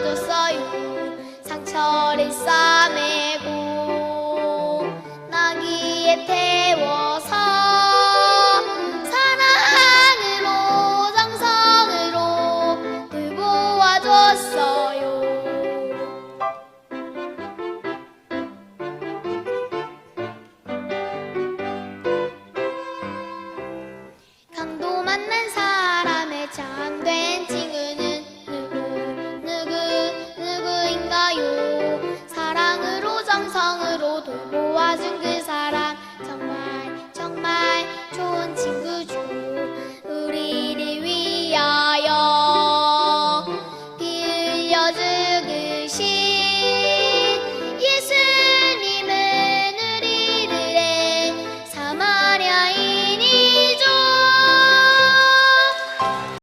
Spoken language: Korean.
안아줬어요. 상처를 싸매고 가진 그